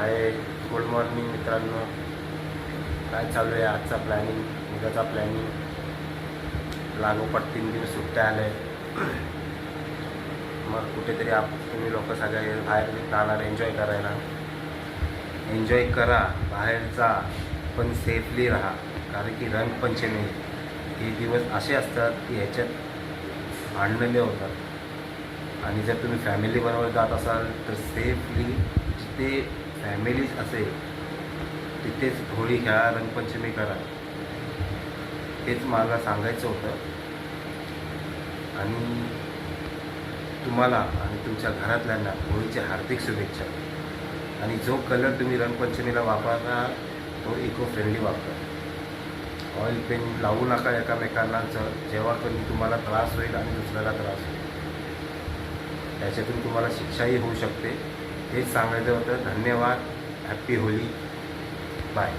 आहे good morning मित्रांनो. काय चालू आहे आजचा प्लॅनिंग उद्याचा प्लॅनिंग लागोपाठ तीन दिवस सुट्ट्या आल्या मग कुठेतरी आप तुम्ही लोक सगळे बाहेर जाणार एन्जॉय करायला. एन्जॉय करा बाहेर जा पण सेफली राहा. कारण की रंगपंचमी हे दिवस असे असतात की ह्याच्यात भांडणले होतात. आणि जर तुम्ही फॅमिलीबरोबर जात असाल तर सेफली जिथे फॅमिलीच असेल तिथेच होळी खेळा रंगपंचमी करा. हेच मला सांगायचं होतं. आणि तुम्हाला आणि तुमच्या घरातल्यांना होळीच्या हार्दिक शुभेच्छा. आणि जो कलर तुम्ही रंगपंचमीला वापरता तो इको फ्रेंडली वापरा. ऑइल पेन लावू नका एकामेकांना जेव्हा कधी तुम्हाला त्रास होईल आणि दुसऱ्याला त्रास होईल. त्याच्यातून तुम्हाला शिक्षाही होऊ शकते. हेच सांगायचं होतं. धन्यवाद. Happy Holy bye